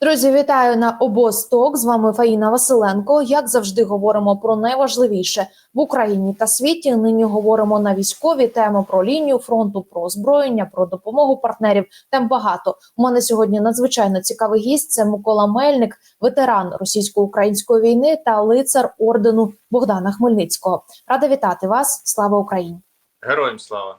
Друзі, вітаю на обосток. З вами Фаїна Василенко. Як завжди, говоримо про найважливіше в Україні та світі. Нині говоримо на військові теми про лінію фронту, про озброєння, про допомогу партнерів. Тем багато. У мене сьогодні надзвичайно цікавий гість. Це Микола Мельник, ветеран російсько-української війни та лицар ордену Богдана Хмельницького. Рада вітати вас. Слава Україні! Героям слава!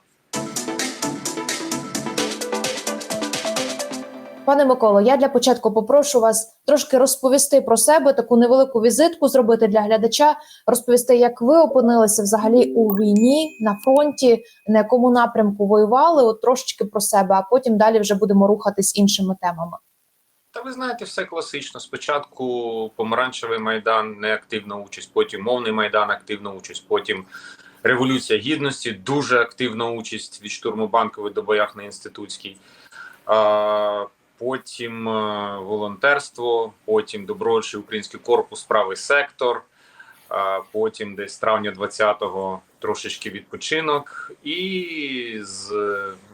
Пане Миколо, я для початку попрошу вас трошки розповісти про себе, таку невелику візитку зробити для глядача, розповісти, як ви опинилися взагалі у війні на фронті, на якому напрямку воювали, от трошечки про себе, а потім далі вже будемо рухатись іншими темами. Та ви знаєте, все класично. Спочатку помаранчевий майдан, неактивна участь, потім мовний майдан, активна участь, потім революція гідності, дуже активна участь від штурму банкової до боях на інститутській. Потім е, волонтерство, потім добровольчий український корпус, правий сектор. Потім десь травня 20-го трошечки відпочинок, і з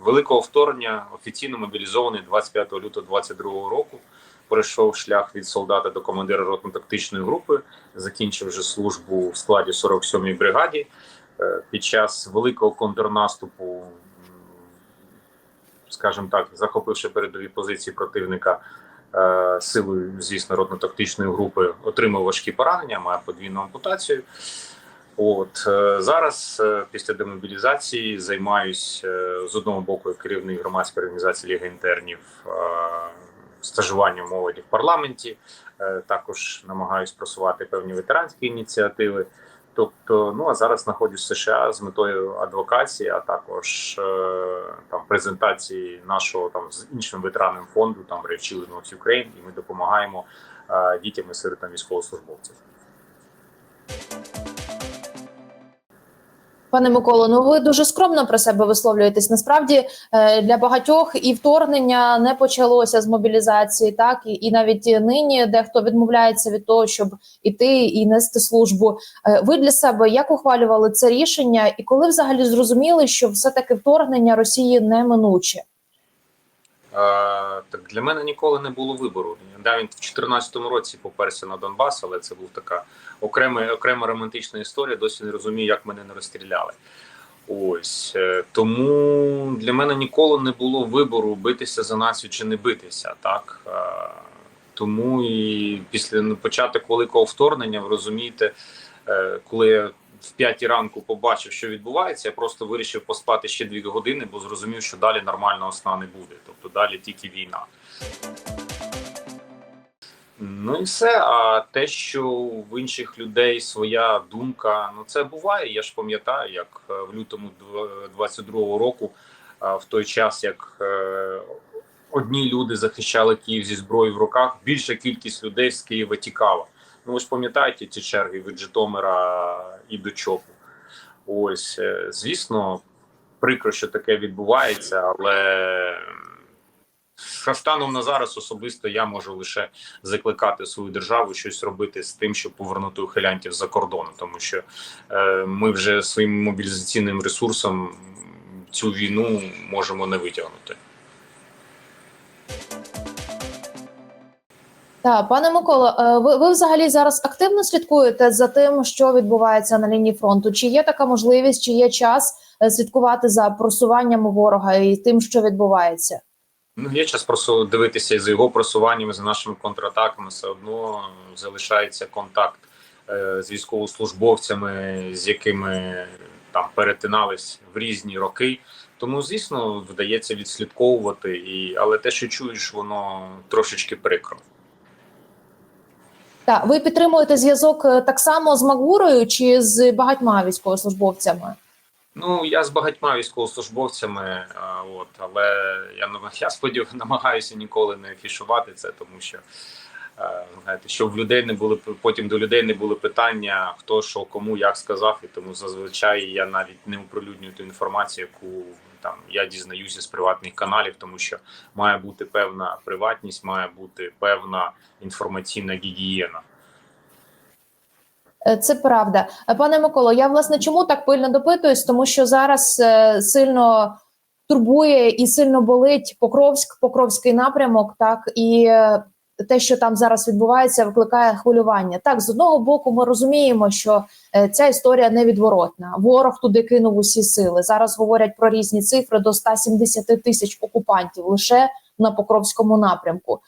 великого вторгнення офіційно мобілізований 25 лютого 22 року. Пройшов шлях від солдата до командира ротно-тактичної групи, закінчив вже службу в складі 47-ї бригаді. Е, Під час великого контрнаступу, скажімо так, захопивши передові позиції противника е, силою, звісно, ротно-тактичної групи, отримав важкі поранення, має подвійну ампутацію. От е, зараз, е, після демобілізації, займаюсь е, з одного боку керівник громадської організації Ліга інтернів е, стажуванням молоді в парламенті. Е, Також намагаюсь просувати певні ветеранські ініціативи. Тобто, ну а зараз знаходжусь в США з метою адвокації, а також е, там презентації нашого там з іншим ветеранним фонду, там Children of Ukraine, і ми допомагаємо е, дітям і сиротам військовослужбовців. Пане Миколо, ну ви дуже скромно про себе висловлюєтесь. Насправді е, для багатьох і вторгнення не почалося з мобілізації, так і, і навіть нині дехто відмовляється від того, щоб іти і нести службу. Е, Ви для себе як ухвалювали це рішення, і коли взагалі зрозуміли, що все таки вторгнення Росії неминуче? Так для мене ніколи не було вибору. Да, він в 2014 році поперся на Донбас, але це був така окрема окрема романтична історія. Досі не розумію, як мене не розстріляли. Ось е, тому для мене ніколи не було вибору битися за націю чи не битися. Так тому і після ну, початку великого вторгнення, ви розумієте, е, коли я в п'ятій ранку побачив, що відбувається, я просто вирішив поспати ще дві години, бо зрозумів, що далі нормального сна не буде. Тобто далі тільки війна. Ну і все. А те, що в інших людей своя думка, ну це буває. Я ж пам'ятаю, як е, в лютому 22-го року, е, в той час, як е, одні люди захищали Київ зі зброєю в руках, більша кількість людей з Києва тікала. Ну ви ж пам'ятаєте ці черги від Житомира і до Чопу. Ось, е, звісно, прикро, що таке відбувається, але станом на зараз особисто я можу лише закликати свою державу щось робити з тим, щоб повернути ухилянтів за кордону, тому що е, ми вже своїм мобілізаційним ресурсом цю війну можемо не витягнути. Так, пане Миколо, е, ви, ви взагалі зараз активно слідкуєте за тим, що відбувається на лінії фронту? Чи є така можливість, чи є час е, слідкувати за просуванням ворога і тим, що відбувається? Ну, є час просто дивитися і за його просуванням, і за нашими контратаками. Все одно залишається контакт е, з військовослужбовцями, з якими там перетинались в різні роки. Тому, звісно, вдається відслідковувати, і але те, що чуєш, воно трошечки прикро. Так, ви підтримуєте зв'язок е, так само з Магурою чи з багатьма військовослужбовцями? Ну я з багатьма військовослужбовцями, а, от але я я сподів намагаюся ніколи не афішувати це, тому що е, знаєте, щоб в людей не були потім до людей не були питання, хто що кому як сказав, і тому зазвичай я навіть не оприлюднюю ту інформацію, яку там я дізнаюся з приватних каналів, тому що має бути певна приватність, має бути певна інформаційна гігієна. Е, Це правда, Е, пане Миколо. Я власне чому так пильно допитуюсь, тому що зараз е, сильно турбує і сильно болить Покровськ, Покровський напрямок. Так і те, що там зараз відбувається, викликає хвилювання. Так, з одного боку, ми розуміємо, що е, ця історія невідворотна. Ворог туди кинув усі сили. Зараз говорять про різні цифри до 170 тисяч окупантів лише на Покровському напрямку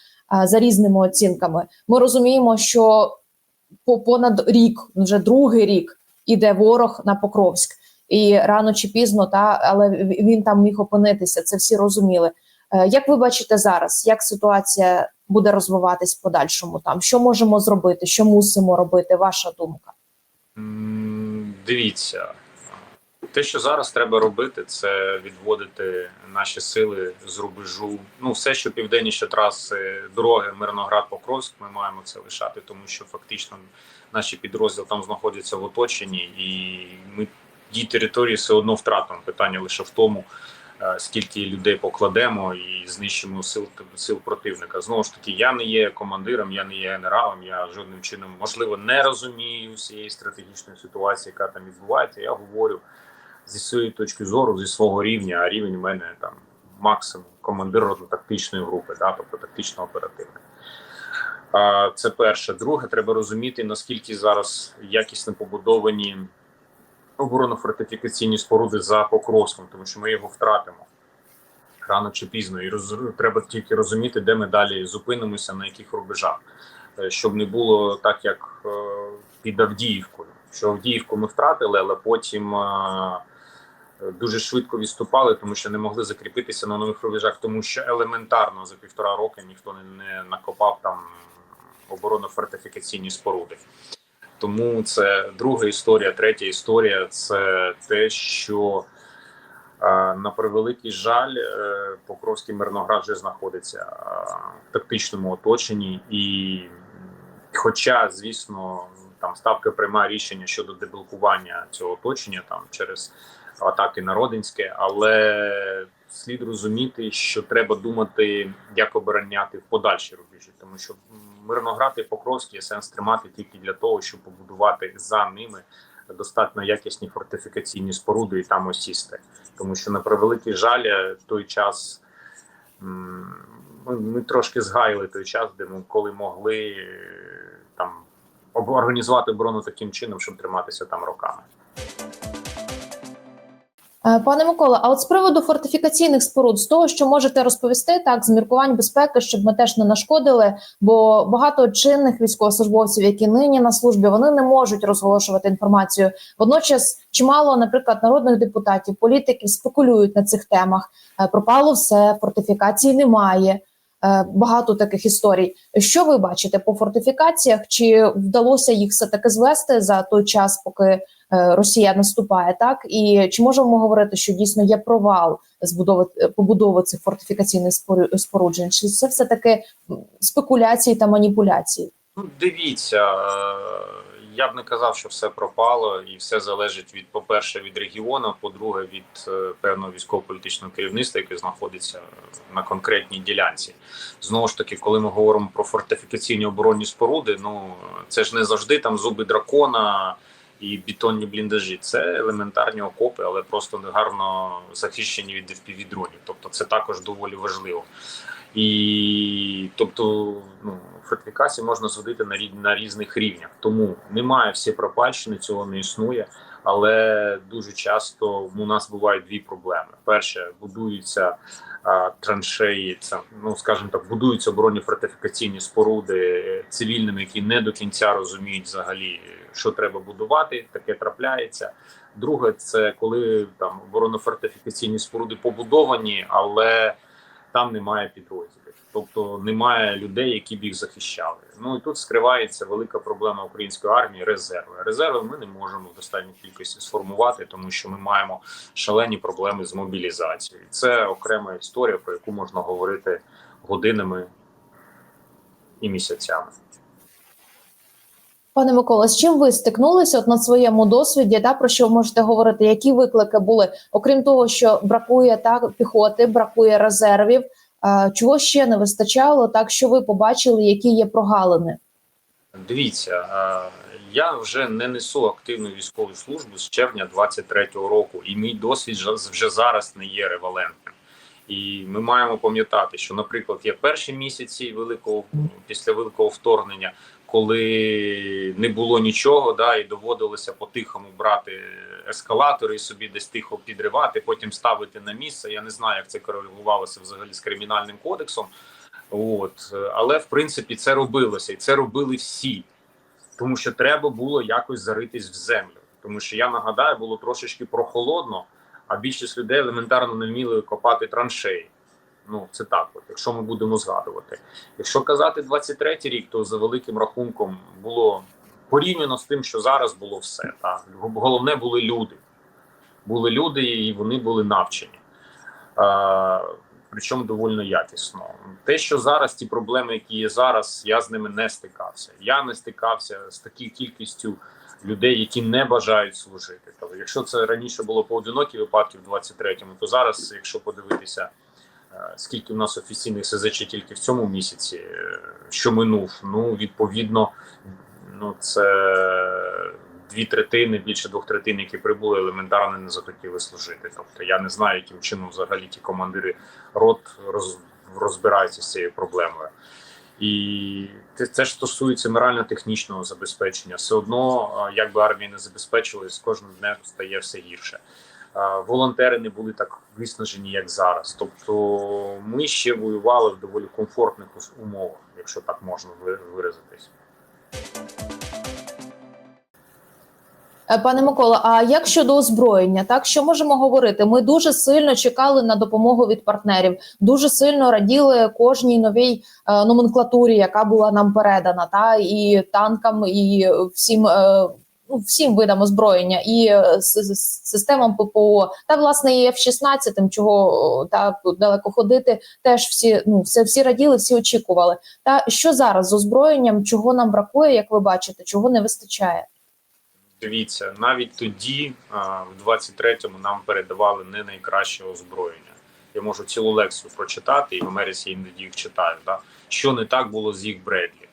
е, за різними оцінками. Ми розуміємо, що по понад рік, вже другий рік, іде ворог на Покровськ, і рано чи пізно, та але він там міг опинитися. Це всі розуміли. Е, Як ви бачите зараз, як ситуація буде розвиватись в подальшому? Там що можемо зробити, що мусимо робити? Ваша думка? Дивіться, те, що зараз треба робити, це відводити наші сили з рубежу. Ну, все, що південніше траси дороги Мирноград-Покровськ, ми маємо це лишати, тому що фактично наші підрозділи там знаходяться в оточенні, і ми ті території все одно втратимо. Питання лише в тому, скільки людей покладемо і знищимо сил сил противника. Знову ж таки, я не є командиром, я не є генералом. Я жодним чином можливо не розумію всієї стратегічної ситуації, яка там відбувається. Я говорю зі своєї точки зору, зі свого рівня, а рівень у мене там максимум командир тактичної групи, да, тобто тактично оперативний. Це перше. Друге, треба розуміти, наскільки зараз якісно побудовані оборонно-фортифікаційні споруди за Покровськом, тому що ми його втратимо рано чи пізно. І роз... треба тільки розуміти, де ми далі зупинимося, на яких рубежах, Е, щоб не було так, як е, під Авдіївкою. Що Авдіївку ми втратили, але потім е, дуже швидко відступали, тому що не могли закріпитися на нових рубежах, тому що елементарно за півтора роки ніхто не накопав там оборонно-фортифікаційні споруди. Тому це друга історія. Третя історія це те, що е, на превеликий жаль, е, Покровський Мирноград вже знаходиться е, в тактичному оточенні, і хоча, звісно, там ставка приймає рішення щодо деблокування цього оточення там через атаки на Родинське, але слід розуміти, що треба думати, як обороняти в подальші рубежі, тому що Мирноград і Покровський сенс тримати тільки для того, щоб побудувати за ними достатньо якісні фортифікаційні споруди і там осісти. Тому що на превеликий жаль, той час м, ми, трошки згаяли той час, де ми коли могли е, там організувати оборону таким чином, щоб триматися там роками. Е, Пане Микола, а от з приводу фортифікаційних споруд, з того, що можете розповісти, так з міркувань безпеки, щоб ми теж не нашкодили, бо багато чинних військовослужбовців, які нині на службі, вони не можуть розголошувати інформацію. Водночас, чимало, наприклад, народних депутатів, політиків спекулюють на цих темах. Е, Пропало все, фортифікації немає. Е, Багато таких історій. Що ви бачите по фортифікаціях? Чи вдалося їх все таки звести за той час, поки е, Росія наступає, так і чи можемо говорити, що дійсно є провал збудови е, побудови цих фортифікаційних спору- споруджень? Чи це все таки спекуляції та маніпуляції? Ну, дивіться, я б не казав, що все пропало, і все залежить від, по-перше, від регіону, по-друге, від е, певного військово-політичного керівництва, яке знаходиться на конкретній ділянці. Знову ж таки, коли ми говоримо про фортифікаційні оборонні споруди, ну це ж не завжди там зуби дракона. І бетонні бліндажі це елементарні окопи, але просто гарно захищені від FPV-дронів. Тобто це також доволі важливо. І тобто, ну, фортифікації можна зводити на рід на різних рівнях. Тому немає всі пропальщини, цього не існує. Але дуже часто у нас бувають дві проблеми: перше, будуються а, траншеї, це ну скажімо так, будуються оборонні фортифікаційні споруди цивільними, які не до кінця розуміють взагалі, що треба будувати. Таке трапляється. Друге, це коли там оборонно-фортифікаційні споруди побудовані, але там немає підрозділів, тобто немає людей, які б їх захищали. Ну і тут скривається велика проблема української армії резерви. Резерви ми не можемо в достатній кількості сформувати, тому що ми маємо шалені проблеми з мобілізацією. Це окрема історія, про яку можна говорити годинами і місяцями. Пане Микола, з чим ви стикнулися от на своєму досвіді? Та про що можете говорити? Які виклики були? Окрім того, що бракує так піхоти, бракує резервів. Чого ще не вистачало? Так що ви побачили, які є прогалини? Дивіться, я вже не несу активну військову службу з червня 23-го року, і мій досвід вже зараз не є ревалентним. І ми маємо пам'ятати, що, наприклад, є перші місяці великого після великого вторгнення, коли не було нічого, да, і доводилося по-тихому брати ескалатори і собі десь тихо підривати, потім ставити на місце. Я не знаю, як це корелювалося взагалі з кримінальним кодексом. От, але в принципі це робилося, і це робили всі, тому що треба було якось заритись в землю. Тому що я нагадаю, було трошечки прохолодно, а більшість людей елементарно не вміли копати траншеї. Ну, це так, от, якщо ми будемо згадувати. Якщо казати 23-й рік, то за великим рахунком було порівняно з тим, що зараз було все. Так. Головне були люди. Були люди, і вони були навчені. А, причому доволі якісно. Те, що зараз ті проблеми, які є зараз, я з ними не стикався. Я не стикався з такою кількістю людей, які не бажають служити. Тобто, якщо це раніше було поодинокі випадки в 23-му, то зараз, якщо подивитися, е, скільки в нас офіційних СЗЧ тільки в цьому місяці, е, що минув, ну відповідно, ну це дві третини, більше двох третин, які прибули, елементарно не захотіли служити. Тобто я не знаю, яким чином взагалі ті командири рот роз, розбираються з цією проблемою. І це, ж стосується морально-технічного забезпечення. Все одно, а, як би армія не забезпечилась, з кожним днем стає все гірше. Волонтери не були так виснажені, як зараз. Тобто, ми ще воювали в доволі комфортних умовах, якщо так можна виразитись. Е, Пане Микола, а як щодо озброєння, так що можемо говорити? Ми дуже сильно чекали на допомогу від партнерів, дуже сильно раділи кожній новій е, номенклатурі, яка була нам передана, та і танкам, і всім. Е, всім видам озброєння і е, системам ППО, та власне і F-16, чого та далеко ходити, теж всі ну все всі раділи, всі очікували. Та що зараз з озброєнням, чого нам бракує, як ви бачите, чого не вистачає? Дивіться, навіть тоді, в 23-му, нам передавали не найкраще озброєння. Я можу цілу лекцію прочитати, і в Америці іноді їх читаю. Да? Що не так було з їх Бредлі,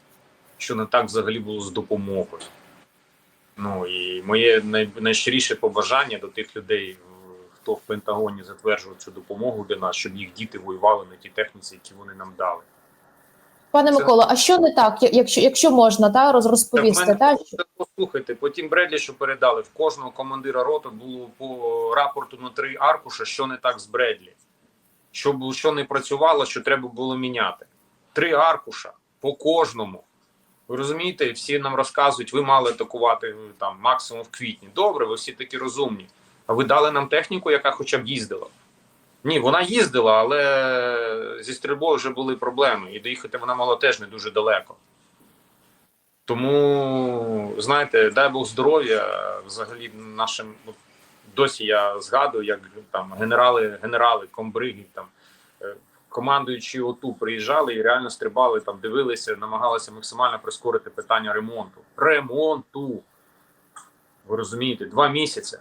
що не так взагалі було з допомогою. Ну і моє най, найщиріше побажання до тих людей, хто в Пентагоні затверджував цю допомогу для нас, щоб їх діти воювали на тій техніці, які вони нам дали. Пане Це- Микола, а що не так, якщо якщо можна та роз- розповісти? Так, мене Та послухайте, потім Бредлі, що передали, в кожного командира роти було по рапорту на три аркуша, що не так з Бредлі. Що що не працювало, що треба було міняти. Три аркуша по кожному. Ви розумієте, всі нам розказують, ви мали атакувати е, там максимум в квітні. Добре, ви всі такі розумні. А ви дали нам техніку, яка хоча б їздила. Ні, вона їздила, але зі стрільбою вже були проблеми, і доїхати вона мала теж не дуже далеко. Тому, знаєте, дай Бог здоров'я взагалі нашим ну, досі я згадую, як там генерали, генерали, комбриги, там командуючи ОТУ приїжджали і реально стрибали, там дивилися, намагалися максимально прискорити питання ремонту. Ремонту. Ви розумієте, два місяці.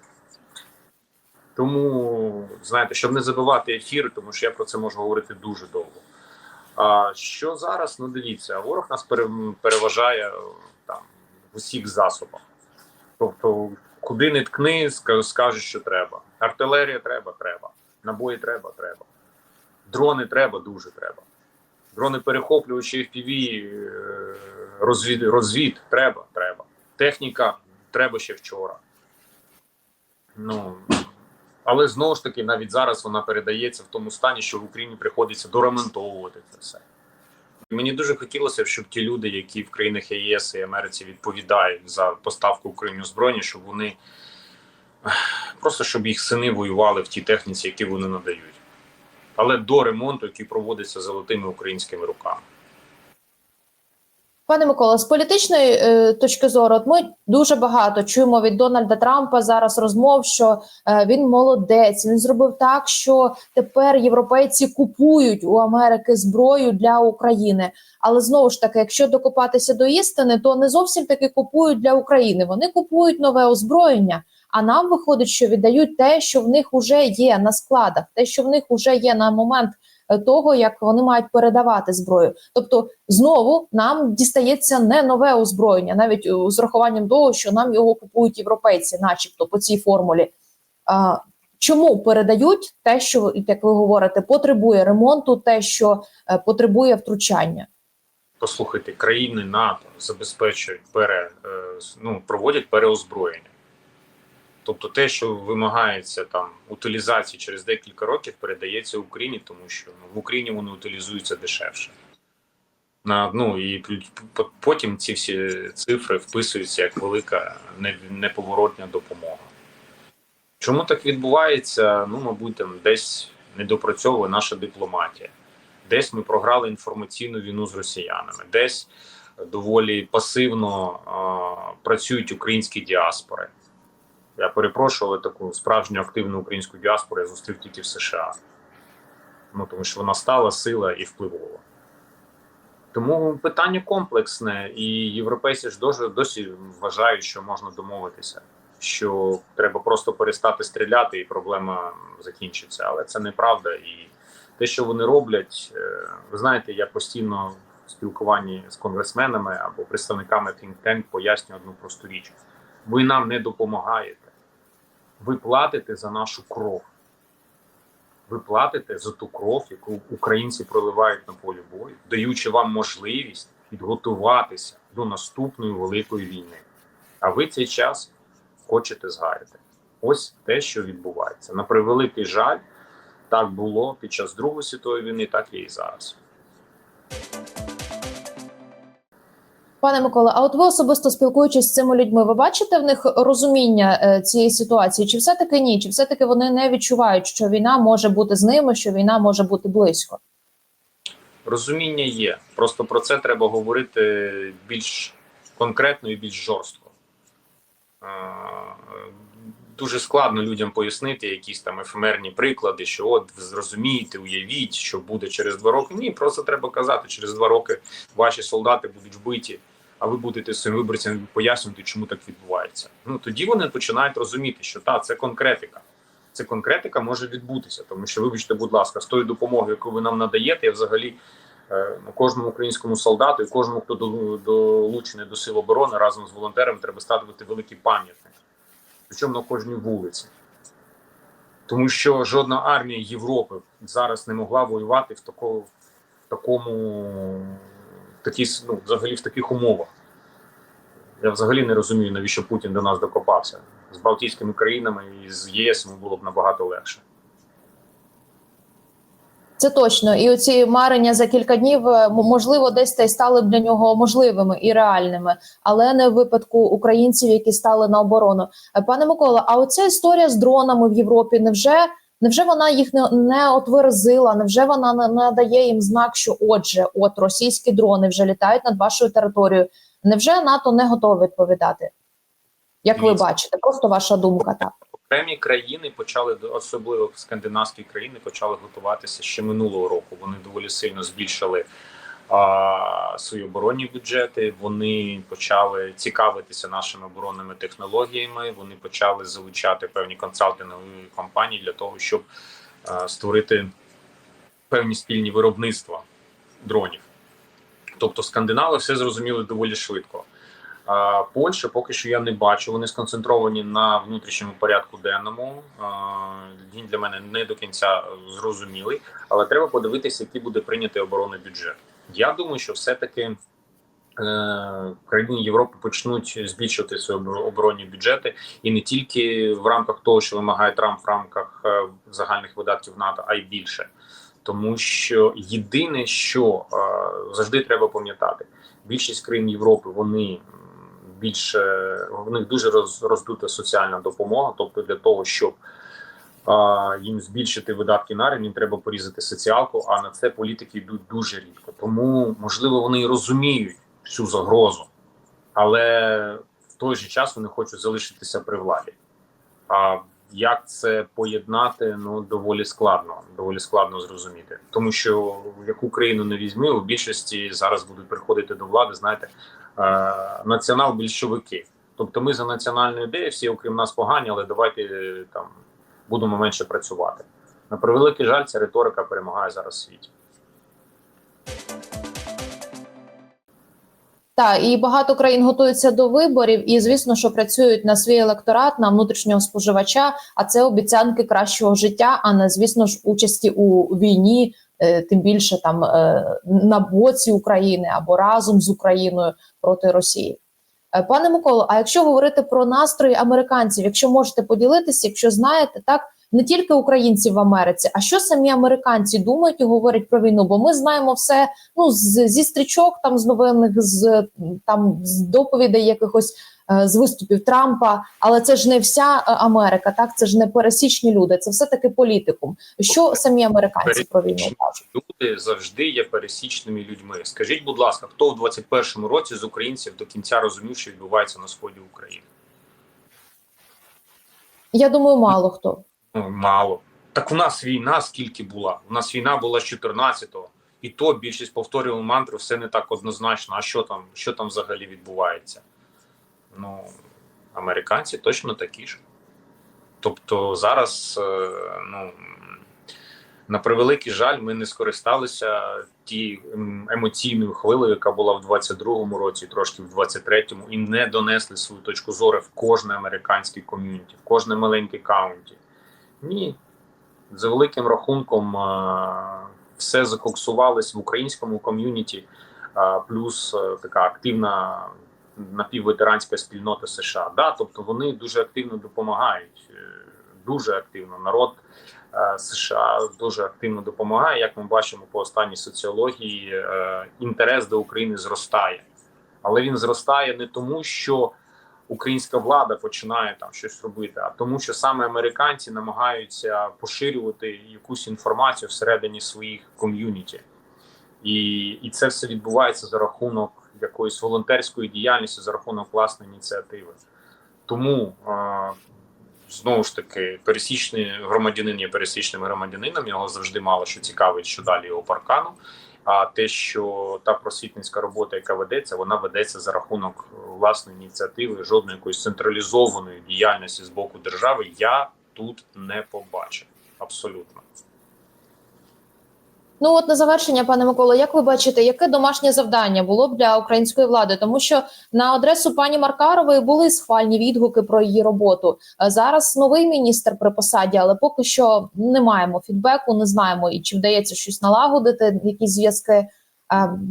Тому, знаєте, щоб не забивати ефір, тому що я про це можу говорити дуже довго. А що зараз? Ну дивіться, ворог нас переважає там в усіх засобах. Тобто, куди не ткни, ска- скажуть, що треба. Артилерія треба, треба. Набої треба, треба. Дрони треба, дуже треба. Дрони перехоплювачі FPV, е, розвід, розвід треба, треба. Техніка треба ще вчора. Ну, але знову ж таки, навіть зараз вона передається в тому стані, що в Україні приходиться доремонтовувати це все. Мені дуже хотілося щоб ті люди, які в країнах ЄС і Америці відповідають за поставку Україні озброєння, щоб вони просто щоб їх сини воювали в тій техніці, які вони надають. Але до ремонту, який проводиться золотими українськими руками. Пане Микола, з політичної е, точки зору, от ми дуже багато чуємо від Дональда Трампа зараз розмов, що е, він молодець. Він зробив так, що тепер європейці купують у Америки зброю для України. Але знову ж таки, якщо докопатися до істини, то не зовсім таки купують для України. Вони купують нове озброєння. А нам виходить, що віддають те, що в них вже є на складах, те, що в них вже є на момент е, того, як вони мають передавати зброю. Тобто, знову нам дістається не нове озброєння, навіть е, з рахуванням того, що нам його купують європейці, начебто по цій формулі. А, Чому передають те, що як ви говорите, потребує ремонту, те, що е, потребує втручання? Послухайте, країни НАТО забезпечують пере, ну, проводять переозброєння. Тобто те, що вимагається там утилізації через декілька років, передається Україні, тому що ну, в Україні вони утилізуються дешевше. На, ну, і потім ці всі цифри вписуються як велика неповоротня допомога. Чому так відбувається? Ну, мабуть, там десь недопрацьовує наша дипломатія. Десь ми програли інформаційну війну з росіянами, десь доволі пасивно а, працюють українські діаспори. Я перепрошую, але таку справжню активну українську діаспору я зустрів тільки в США. Ну, тому що вона стала сила і впливова. Тому питання комплексне, і європейці ж досі, досі вважають, що можна домовитися, що треба просто перестати стріляти, і проблема закінчиться. Але це неправда. І те, що вони роблять, е, ви знаєте, я постійно в спілкуванні з конгресменами або представниками think tank пояснюю одну просту річ: ви нам не допомагаєте, ви платите за нашу кров. Ви платите за ту кров, яку українці проливають на полі бою, даючи вам можливість підготуватися до наступної великої війни. А ви цей час хочете згаяти. Ось те, що відбувається. На превеликий жаль, так було під час Другої світової війни, так і зараз. Пане Миколе, а от ви особисто спілкуючись з цими людьми, ви бачите в них розуміння е, цієї ситуації? Чи все таки ні? Чи все таки вони не відчувають, що війна може бути з ними, що війна може бути близько? Розуміння є. Просто про це треба говорити більш конкретно і більш жорстко. Дуже складно людям пояснити якісь там ефемерні приклади, що от зрозумієте, уявіть, що буде через два роки. Ні, просто треба казати, через два роки ваші солдати будуть вбиті, а ви будете своїм виборцям пояснювати, чому так відбувається. Ну тоді вони починають розуміти, що та це конкретика. Це конкретика може відбутися, тому що, вибачте, будь ласка, з тою допомогою, яку ви нам надаєте, я взагалі е, кожному українському солдату і кожному, хто долучений до сил оборони разом з волонтерами, треба ставити великий пам'ятник причому на кожній вулиці. Тому що жодна армія Європи зараз не могла воювати в, тако, в такому в такій, ну, взагалі в таких умовах. Я взагалі не розумію, навіщо Путін до нас докопався. З Балтійськими країнами і з ЄС було б набагато легше. Це точно. І оці марення за кілька днів е, можливо десь та й стали б для нього можливими і реальними, але не в випадку українців, які стали на оборону. Е, Пане Микола, а оця історія з дронами в Європі, невже невже вона їх не, не отверзила? Невже вона не надає їм знак, що отже, от російські дрони вже літають над вашою територією? Невже НАТО не готове відповідати? Як ви бачите, просто ваша думка так. Окремі країни почали особливо скандинавські країни почали готуватися ще минулого року. Вони доволі сильно збільшили свої оборонні бюджети. Вони почали цікавитися нашими оборонними технологіями. Вони почали залучати певні консалтингові компанії для того, щоб створити певні спільні виробництва дронів. Тобто скандинави все зрозуміли доволі швидко. Польща поки що я не бачу. Вони сконцентровані на внутрішньому порядку денному. Він для мене не до кінця зрозумілий, але треба подивитися, який буде прийнятий оборонний бюджет. Я думаю, що все-таки е, країни Європи почнуть збільшувати свої оборонні бюджети, і не тільки в рамках того, що вимагає Трамп в рамках е, загальних видатків НАТО, а й більше. Тому що єдине, що е, завжди треба пам'ятати, більшість країн Європи вони більше в них дуже роз, роздута соціальна допомога. Тобто, для того, щоб їм збільшити видатки на армію, треба порізати соціалку. А на це політики йдуть дуже рідко. Тому можливо вони і розуміють всю загрозу, але в той же час вони хочуть залишитися при владі. А як це поєднати, ну доволі складно, доволі складно зрозуміти, тому що в яку країну не візьми, у більшості зараз будуть приходити до влади, знаєте, е, націонал-більшовики. Тобто, ми за національну ідею, всі окрім нас погані, але давайте е, там будемо менше працювати. На превеликий жаль, ця риторика перемагає зараз в світі. Так, і багато країн готуються до виборів, і звісно, що працюють на свій електорат, на внутрішнього споживача. А це обіцянки кращого життя, а не звісно ж участі у війні, е, тим більше там е, на боці України або разом з Україною проти Росії. Е, Пане Миколо, а якщо говорити про настрої американців, якщо можете поділитися, якщо знаєте, так не тільки українців в Америці, а що самі американці думають і говорять про війну? Бо ми знаємо все ну з, зі стрічок, там з новинних, з там з доповідей якихось з виступів Трампа, але це ж не вся е, Америка, так це ж не пересічні люди, це все таки політикум. Що самі американці про війну кажуть? Люди завжди є пересічними людьми. Скажіть, будь ласка, хто в 21-му році з українців до кінця розумів, що відбувається на сході України? Я думаю, мало хто. Ну, мало. Так у нас війна скільки була? У нас війна була з 14-го. І то більшість повторювала мантру, все не так однозначно. А що там, що там взагалі відбувається? Ну, американці точно такі ж. Тобто зараз, е, ну, на превеликий жаль, ми не скористалися ті ем, емоційною хвилею, яка була в 22-му році, трошки в 23-му, і не донесли свою точку зору в кожне американське ком'юніті, в кожне маленьке каунті. Ні, за великим рахунком е, все закоксувалось в українському ком'юніті, е, плюс така активна напівветеранська спільнота США. Да, тобто вони дуже активно допомагають, е, дуже активно. Народ е, США дуже активно допомагає. Як ми бачимо по останній соціології, е, інтерес до України зростає, але він зростає не тому, що українська влада починає там щось робити, а тому, що саме американці намагаються поширювати якусь інформацію всередині своїх ком'юніті, і, і це все відбувається за рахунок якоїсь волонтерської діяльності, за рахунок власної ініціативи. Тому знову ж таки, пересічний громадянин є пересічним громадянином. Його завжди мало що цікавить, що далі його паркану. А те, що та просвітницька робота, яка ведеться, вона ведеться за рахунок власної ініціативи, жодної якоїсь централізованої діяльності з боку держави, я тут не побачив абсолютно. Ну от на завершення, пане Миколо, як ви бачите, яке домашнє завдання було б для української влади? Тому що на адресу пані Маркарової були схвальні відгуки про її роботу. Е, Зараз новий міністр при посаді, але поки що не маємо фідбеку, не знаємо і чи вдається щось налагодити, якісь зв'язки. Е,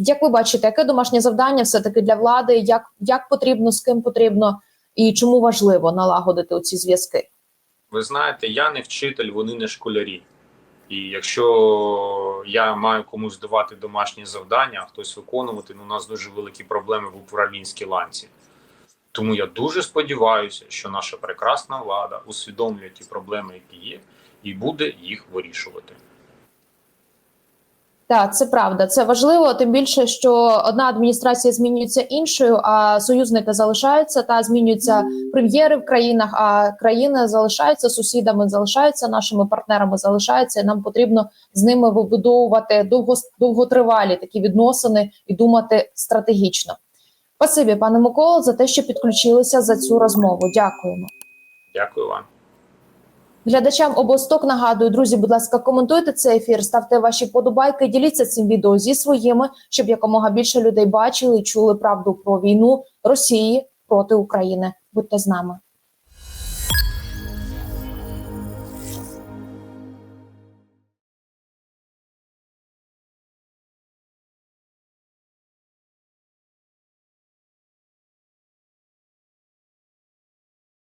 Як ви бачите, яке домашнє завдання все таки для влади? Як, як потрібно, з ким потрібно і чому важливо налагодити оці зв'язки? Ви знаєте, я не вчитель, вони не школярі. І якщо я маю комусь давати домашні завдання, а хтось виконувати, ну у нас дуже великі проблеми в управлінській ланці. Тому я дуже сподіваюся, що наша прекрасна влада усвідомлює ті проблеми, які є, і буде їх вирішувати. Так, це правда, це важливо. Тим більше, що одна адміністрація змінюється іншою, а союзники залишаються та змінюються прем'єри в країнах. А країни залишаються сусідами, залишаються нашими партнерами, залишаються. і Нам потрібно з ними вибудовувати довго довготривалі такі відносини і думати стратегічно. Спасибі, пане Миколо, за те, що підключилися за цю розмову. Дякуємо. Дякую вам. Глядачам обосток нагадую, друзі, будь ласка, коментуйте цей ефір, ставте ваші подобайки, діліться цим відео зі своїми, щоб якомога більше людей бачили і чули правду про війну Росії проти України. Будьте з нами.